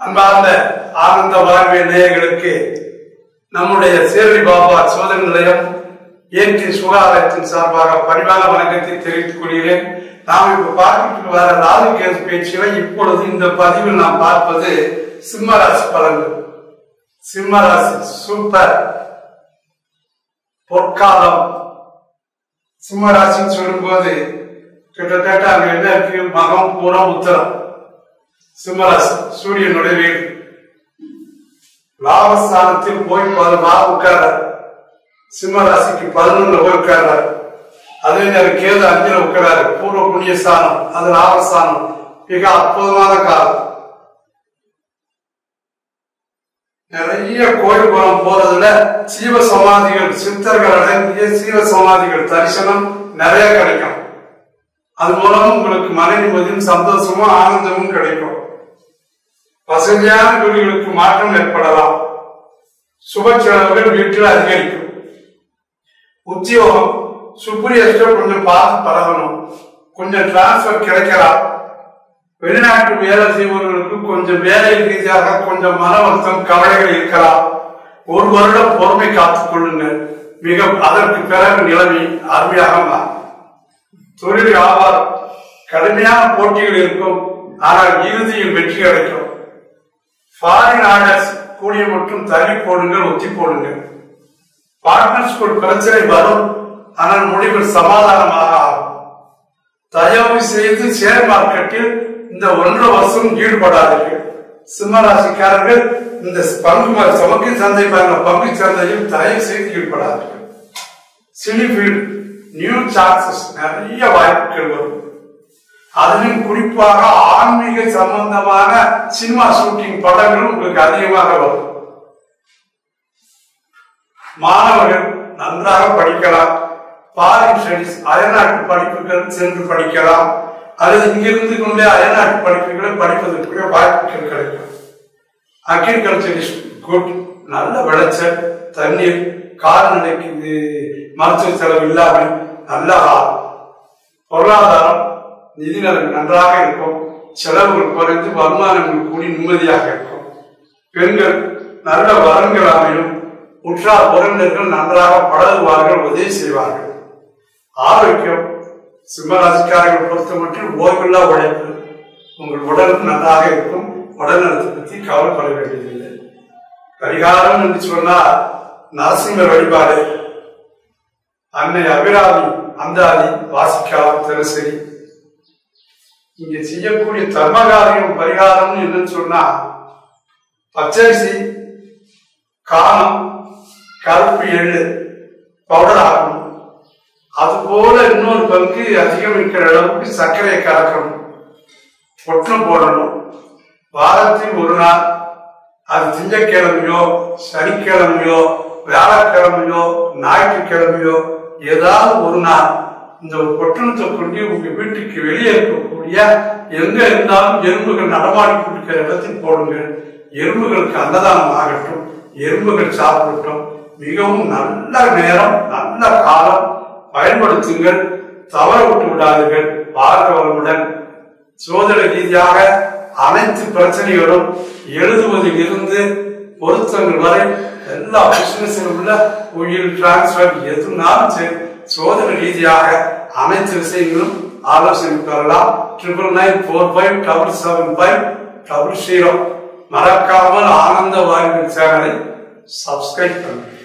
அன்பார்ந்த ஆனந்த வாழ்வே நேயர்களுக்கு நம்முடைய சேரி பாபா சோதனை நிலையம் ஏற்றி சுகாதாரத்தின் சார்பாக பணிவான வணக்கத்தை தெரிவித்துக் கொள்கிறேன். நாம் இப்ப பார்த்துட்டு வர லாலு கேஸ் பேச்சுகளை இப்பொழுது இந்த பதிவில் நாம் பார்ப்பது சிம்மராசி பலன்கள். சிம்மராசி சூப்பர். பொற்காலம். சிம்மராசின்னு சொல்லும்போது கிட்டத்தட்ட அங்க என்ன இருக்கு? மகம் பூரம் உத்தரம். சிம்மராசி சூரியனுடைய வீடு லாபஸ்தானத்தில் போய் பதினா உட்கார சிம்மராசிக்கு பதினொன்னு போய் உட்கார்றாரு. அதே நேரம் கேது அஞ்சுல உட்காராரு பூர்வ புண்ணிய ஸ்தானம் அது லாபஸ்தானம். மிக அற்புதமான காலம். நிறைய கோயில் குளம் போறதுல சீவ சமாதிகள் சித்தர்கள் அடங்கிய சீவ சமாதிகள் தரிசனம் நிறைய கிடைக்கும். அது மூலம் உங்களுக்கு மன நிம்மதியும் சந்தோஷமும் ஆனந்தமும் கிடைக்கும். வசதியான வீடுகளுக்கு மாற்றம் ஏற்படலாம். சுப செலவுகள் வீட்டில் அதிகரிக்கும். உத்தியோகம் சுப்ரியஸ்டோ கொஞ்சம் பார்த்து பழகணும். கொஞ்சம் டிரான்ஸ்பர் கிடைக்கலாம். வெளிநாட்டு வேலை செய்பவர்களுக்கு கொஞ்சம் வேலை ரீதியாக கொஞ்சம் மன வருத்தம் கவலைகள் இருக்கலாம். ஒரு வருடம் பொறுமை காத்துக் கொள்ளுங்கள். மிக அதற்கு பிறகு நிலைமை அருமையாக மாறும். தொழில் வியாபாரம் கடுமையான போட்டிகள் இருக்கும். ஆனால் இறுதியில் வெற்றி கிடைக்கும் ஃபாரின் ஆர்டர்ஸ் கூடிய மட்டும் தள்ளி போடுங்கள் ஒத்தி போடுங்கள். பார்ட்னர்ஸ்குள் பிரச்சனை வரும் ஆனால் முடிவில் சமாதானமாக ஆகும். தயவு செய்து ஷேர் மார்க்கெட்டில் இந்த ஒன்றரை வருஷம் ஈடுபடாதீர்கள். சிம்மராசிக்காரர்கள் இந்த பங்கு சமக்கு சந்தை பங்கு சந்தையில் தயவு செய்து ஈடுபடாதீர்கள். சிலிஃபீல்ட் நியூ சான்சஸ் நிறைய வாய்ப்புகள் வரும். அதிலும் குறிப்பாக ஆன்மீக சம்பந்தமான சினிமா ஷூட்டிங் படங்கள் உங்களுக்கு அதிகமாக வரும். மாணவர்கள் நன்றாக படிக்கலாம். ஃபாரின் ஸ்டடிஸ் அயல்நாட்டு படிப்புகள் சென்று படிக்கலாம். அல்லது இங்கிருந்து கொண்டே அயல்நாட்டு படிப்புகளை படிப்பதற்குரிய வாய்ப்புகள் கிடைக்கும். அக்ரிகல்ச்சர் இஸ் குட் நல்ல விளைச்சல் தண்ணீர் கால்நடைக்கு மருத்துவ செலவு இல்லாமல் நல்ல பொருளாதாரம் நிதி நிதிநலன் நன்றாக இருக்கும். செலவுகள் குறைந்து வருமானங்கள் கூடி நிம்மதியாக இருக்கும். பெண்கள் நல்ல வரன்கள் அமையும் உற்றார் உறவினர்கள் நன்றாக பழகுவார்கள் உதவி செய்வார்கள். ஆரோக்கியம் சிம்மராசிக்காரர்கள் பொறுத்த மட்டும் ஓய்வில்லா உழைப்பு உங்கள் உடல் நன்றாக இருக்கும். உடல் நலத்தை பற்றி கவலைப்பட வேண்டியதில்லை. பரிகாரம் என்று சொன்னால் நரசிம்மர் வழிபாடு. அன்னை அபிராமி அந்தாதி வாசிக்கலாம் தினசரி. இங்க செய்யக்கூடிய தர்மகாரியம் பரிகாரம் என்னன்னு சொன்னா பச்சரிசி காணம் கருப்பு எள்ளு பவுடர் ஆகணும். அது போல இன்னொரு பங்கு அதிகம் இருக்கிற அளவுக்கு சர்க்கரையை கலக்கணும். பொட்டணம் போடணும். வாரத்தில் ஒரு நாள் அது திங்கக்கிழமையோ சனிக்கிழமையோ வியாழக்கிழமையோ ஞாயிற்றுக்கிழமையோ ஏதாவது ஒரு நாள் இந்த ஒரு கொண்டு உங்க வீட்டுக்கு வெளியே இருக்கக்கூடிய எங்க இருந்தாலும் எறும்புகள் நடமாடி கொடுக்கிற இடத்தில் போடுங்க. எறும்புகளுக்கு அன்னதானம் ஆகட்டும். எறும்புகள் சாப்பிடட்டும். மிகவும் நல்ல நேரம் நல்ல காலம். பயன்படுத்துங்கள். தவற விட்டு விடாதீர்கள். பார்க்கவர்களுடன் சோதனை ரீதியாக அனைத்து பிரச்சனைகளும் எழுதுவதில் இருந்து பொருத்தங்கள் வரை எல்லா பிசினஸிலும் உள்ள உயிர் டிரான்ஸ்பர் எதுனாலும் சரி. சோதனை ரீதியாக அனைத்து விஷயங்களும் ஆலோசனை பெறலாம் triple nine four five double seven five double zero மறக்காமல் ஆனந்த வாய்ப்பு சேனலை சப்ஸ்கிரைப் பண்ணுங்கள்.